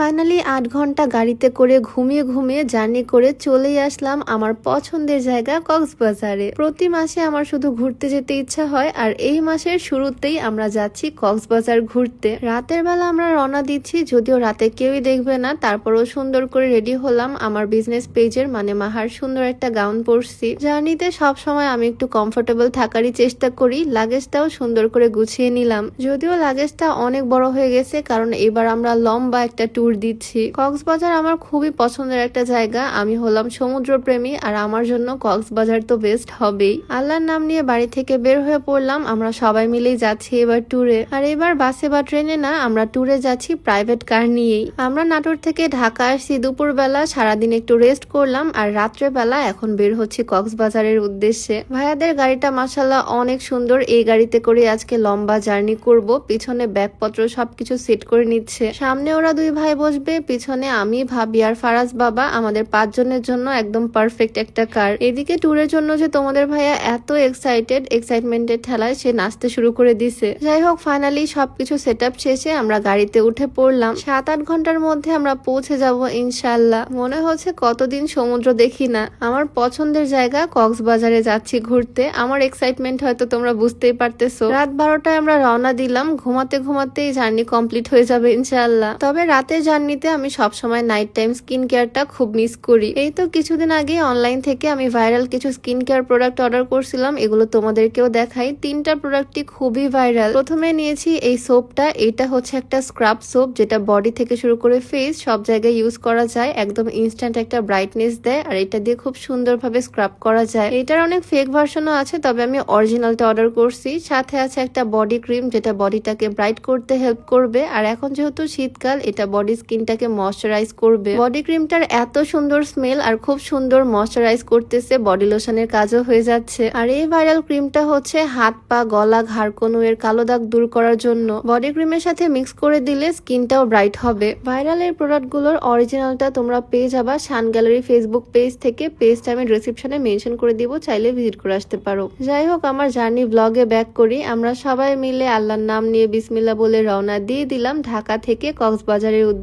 Finally আট ঘণ্টা গাড়িতে করে ঘুমিয়ে ঘুমিয়ে জার্নি করে চলেই আসলাম আমার পছন্দের জায়গা কক্সবাজারে। প্রতি মাসে আমার শুধু ঘুরতে যেতে ইচ্ছা হয় আর এই মাসের শুরুতেই আমরা যাচ্ছি কক্সবাজার ঘুরতে। রাতের বেলা আমরা রওনা দিচ্ছি, যদিও রাতে কেউই দেখবে না, তারপরও সুন্দর করে রেডি হলাম আমার বিজনেস পেজের মানে মাহার সুন্দর একটা গাউন পরছি। জার্নিতে সব সময় আমি একটু কমফোর্টেবল থাকারই চেষ্টা করি লাগেজটাও সুন্দর করে গুছিয়ে নিলাম। যদিও লাগেজটা অনেক বড় হয়ে গেছে, কারণ এবার আমরা লম্বা একটা ট্যুর দিচ্ছি। কক্সবাজার আমার খুবই পছন্দের একটা জায়গা। আমি হলাম সমুদ্র প্রেমী আর আমার জন্য কক্সবাজার তো বেস্ট হবেই। আল্লাহর নাম নিয়ে বাড়ি থেকে বের হয়ে পড়লাম। আমরা সবাই মিলেই যাচ্ছি এবার ট্যুরে আর এবার বাসে বা ট্রেনে না, আমরা ট্যুরে যাচ্ছি প্রাইভেট কার নিয়েই। আমরা নাটোর থেকে ঢাকা আসছি দুপুরবেলা। সারাদিন একটু রেস্ট করলাম আর রাত্রেবেলা এখন বের হচ্ছি কক্সবাজারের উদ্দেশ্যে। ভাইয়াদের গাড়িটা মাসাল্লাহ অনেক সুন্দর। এই গাড়িতে করে আজকে লম্বা জার্নি করব। পিছনে ব্যাগপত্র সবকিছু সেট করে নিচ্ছে। সামনে ওরা দুই ভাই বসবে, পিছনে আমি, ভাবি আর ফারাজ বাবা আমাদের পাঁচজনের জন্য একদম পারফেক্ট একটা কার এদিকে ট্যুরের জন্য যে তোমাদের ভাইয়া এত এক্সাইটেড এক্সাইটমেন্টের ঠেলায় সে নাচতে শুরু করে দিছে। যাই হোক ফাইনালি সবকিছু সেট আপ শেষে আমরা গাড়িতে উঠে পড়লাম। সাত আট ঘণ্টার মধ্যে আমরা পৌঁছে যাব ইনশাল্লাহ মনে হচ্ছে কতদিন সমুদ্র দেখি না। আমার পছন্দের জায়গা কক্সবাজারে যাচ্ছি ঘুরতে। আমার এক্সাইটমেন্ট হয়তো তোমরা বুঝতেই পারতেছো। রাত বারোটায় আমরা রওনা দিলাম। ঘুমাতে ঘুমাতেই জার্নি কমপ্লিট হয়ে যাবে ইনশাল্লাহ তবে রাতের জার্নিতে আমি সবসময় নাইট টাইম স্কিন কেয়ারটা খুব মিস করি। এই তো কিছুদিন আগে অনলাইন থেকে আমি ভাইরাল কিছু স্কিন কেয়ার প্রোডাক্ট অর্ডার করছিলাম, এগুলো তোমাদেরকেও দেখাই। তিনটা প্রোডাক্টটি খুবই ভাইরাল প্রথমে নিয়েছি এই সোপটা এটা হচ্ছে একটা স্ক্রাব সোপ যেটা বডি থেকে শুরু করে ফেস সব জায়গায় ইউজ করা যায়, একদম ইনস্ট্যান্ট একটা ব্রাইটনেস দেয়, আর এটা দিয়ে খুব সুন্দরভাবে স্ক্রাব করা যায়। এটার অনেক ফেক ভার্সনও আছে, তবে আমি অরিজিনালটা অর্ডার করছি। সাথে আছে একটা বডি ক্রিম যেটা বডিটাকে ব্রাইট করতে হেল্প করবে। আর এখন যেহেতু শীতকাল, এটা বডি স্কিনটাকে ময়শ্চারাইজ করবে। বডি ক্রিমটার এত সুন্দর স্মেল আর খুব সুন্দর ময়শ্চারাইজ করতেছে, বডি লোশনের কাজও হয়ে যাচ্ছে। আর এই ভাইরাল ক্রিমটা হচ্ছে হাত, পা, গলা, ঘাড় এর কালো দাগ দূর করার জন্য। বডি ক্রিমের সাথে মিক্স করে দিলে স্কিনটাও ব্রাইট হবে। ভাইরাল এর প্রোডাক্টগুলোর অরিজিনালটা তোমরা পেয়ে যাবা শান গ্যালারি ফেসবুক পেজ থেকে। পেজটা আমি ডিসক্রিপশনে মেনশন করে দিব, চাইলে ভিজিট করে আসতে পারো। যাই হোক, আমার জার্নি ব্লগে ব্যাক করি। আমরা সবাই মিলে আল্লাহর নাম নিয়ে বিসমিল্লা বলে রওনা দিয়ে দিলাম ঢাকা থেকে কক্সবাজারের উদ্দেশ্যে।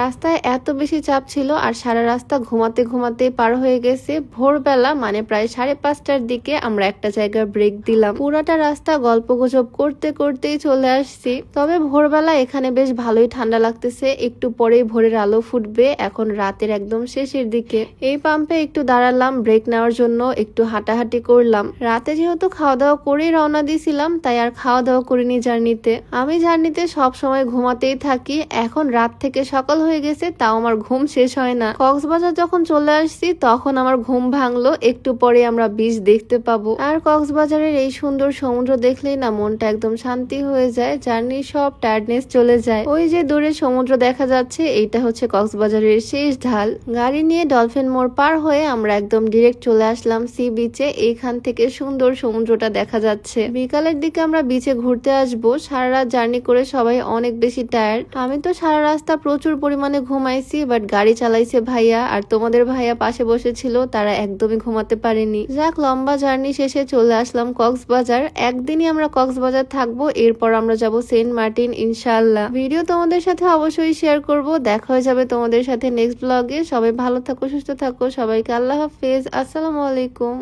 রাস্তায় এত বেশি চাপ ছিল আর সারা রাস্তা ঘুমাতে ঘুমাতে পার হয়ে গেছে। ভোরবেলা মানে প্রায় সাড়ে পাঁচটার দিকে আমরা একটা জায়গায় ব্রেক দিলাম। পুরাটা রাস্তা গল্প গুজব করতে করতেই চলে আসছি। তবে ভোরবেলা এখানে বেশ ভালোই ঠান্ডা লাগতেছে। একটু পরেই ভোরের আলো ফুটবে। এখন রাতের একদম শেষের দিকে। এই পাম্পে একটু দাঁড়ালাম ব্রেক নেওয়ার জন্য একটু হাঁটাহাঁটি করলাম। রাতে যেহেতু খাওয়া দাওয়া করেই রওনা দিয়েছিলাম, তাই আর খাওয়া দাওয়া করিনি জার্নিতে আমি জার্নিতে সব সময় ঘুমাতেই থাকি। এখন রাত থেকে সকাল হয়ে গেছে, তাও আমার ঘুম শেষ হয় না। কক্সবাজার যখন চলে আসছি, তখন আমার ঘুম ভাঙলো, একটু পরে আমরা বিচ দেখতে পাবো। আর কক্সবাজারের এই সুন্দর সমুদ্র দেখলেই না মনটা একদম শান্তি হয়ে যায় জার্নি সব টায়ার্ডনেস চলে যায়। ওই যে দূরে সমুদ্র দেখা যাচ্ছে, এইটা হচ্ছে কক্সবাজারের শেষ ঢাল। গাড়ি নিয়ে ডলফিন মোড় পার হয়ে আমরা একদম ডিরেক্ট চলে আসলাম সি বিচে এইখান থেকে সুন্দর সমুদ্রটা দেখা যাচ্ছে। বিকালের দিকে আমরা বিচে ঘুরতে আসব। সারা রাত জার্নি করে সবাই অনেক বেশি টায়ার্ড আমি তো সারা রাস্তা প্রচুর পরিমাণে ঘুমাইছি বাট গাড়ি চালাইছে ভাইয়া, আর তোমাদের ভাইয়া পাশে বসেছিল, তারা একদমই ঘুমাতে পারেনি। যাক, লম্বা জার্নি শেষে চলে আসলাম কক্সবাজার। একদিনই আমরা কক্সবাজার থাকব, এরপর আমরা যাব সেন্ট মার্টিন, ইনশাআল্লাহ। ভিডিও তোমাদের সাথে অবশ্যই শেয়ার করব। দেখা হয়ে যাবে তোমাদের সাথে নেক্সট ব্লগে সবাই ভালো থাকো, সুস্থ থাকো। সবাইকে আল্লাহ হাফেজ। আসসালামু আলাইকুম।